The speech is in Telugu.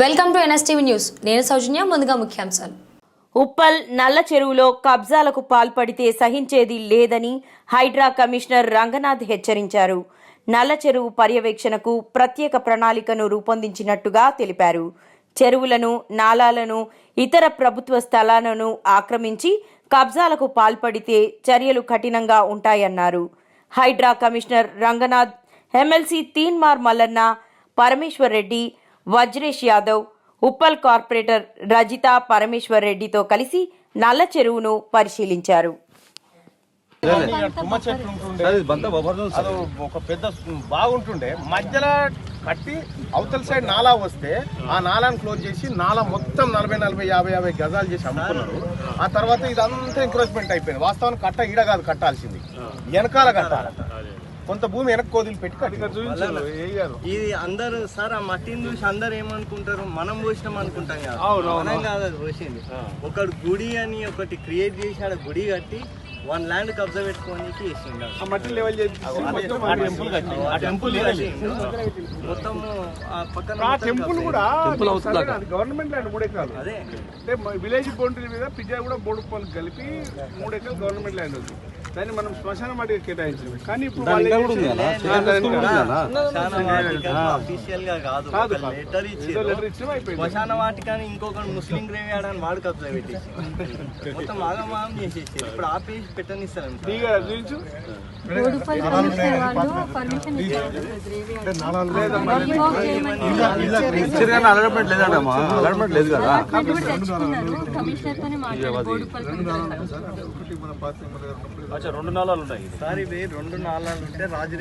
Welcome to NSTV news. నేను సౌజన్య ముందుగా ముఖ్యాంశాలు. ఉప్పల్ నల్ల చెరువులో కబ్జాలకు పాల్పడితే సహించేది లేదని హైడ్రా కమిషనర్ రంగనాథ్ హెచ్చరించారు. నల్ల చెరువు పర్యవేక్షణకు ప్రత్యేక ప్రణాళికను రూపొందించినట్టుగా తెలిపారు. చెరువులను నాలాలను ఇతర ప్రభుత్వ స్థలాలను ఆక్రమించి కబ్జాలకు పాల్పడితే చర్యలు కఠినంగా ఉంటాయన్నారు. Hydraa commissioner Ranganath MLC Teenmar Mallanna Parameshwar Reddy Vajresh Yadav Uppal corporator Rajitha Parameshwar రెడ్డితో కలిసి నల్ల చెరువును పరిశీలించారు. తుమ్మ చెట్లు ఉంటుండే అది ఒక పెద్ద బాగుంటుండే. మధ్యలో కట్టి అవతల సైడ్ నాలా వస్తే ఆ నాలాను క్లోజ్ చేసి నాలా మొత్తం నలభై నలభై యాభై యాభై గజాలు చేసి అమ్ముకున్నారు. ఆ తర్వాత ఇదంతా ఎంక్రోచ్మెంట్ అయిపోయింది. వాస్తవానికి కట్ట ఈడ కాదు కట్టాల్సింది. వెనకాల కట్టాలి. కొంత భూమి వెనక్కి వదిలి పెట్టి ఇది అందరూ సార్ ఆ మట్టిని చూసి అందరు ఏమనుకుంటారు? మనం పోసినాం అనుకుంటాం కదా. మనం కాదు అది పోసింది. ఒకడు గుడి అని ఒకటి క్రియేట్ చేసి ఆడ గుడి కట్టి వన్ ల్యాండ్ కబ్జా పెట్టుకోనికి వేసిండు ఆ మట్టి లెవెల్ చేసి ఆ టెంపుల్ కట్టి ఆ టెంపుల్ మొత్తం ఆ పక్కన ఆ మొత్తం టెంపుల్ కూడా అది గవర్నమెంట్ ల్యాండ్ మూడు ఎకరాలు. అదే. అంటే విలేజ్ బౌండరీ మీద పిజ్జా కూడా మూడు పనులు కలిపి మూడు ఎకరాలు గవర్నమెంట్ ల్యాండ్ ఉంది. దాన్ని మనం శ్మశాన వాటికి కేటాయించాము కానీ ఇప్పుడు వాళ్ళు ఏం కాదు లెటర్ ఇచ్చినాం అయిపోయింది శ్మశాన వాటికని ఇంకొక ముస్లిం గ్రేవ్ యార్డ్ వాడు కబ్జా పెట్టేసి మొత్తం ఆగమాగం చేసేసి ఇప్పుడు ఆపేసి పెట్టనిస్తారు నీగా చూపించు అలర్ట్మెంట్ లేదమ్మా అలర్ట్మెంట్ లేదు కదా రెండు నాళాలు ఉన్నాయి. సార్ రెండు నాళాలు ఉంటే రాజు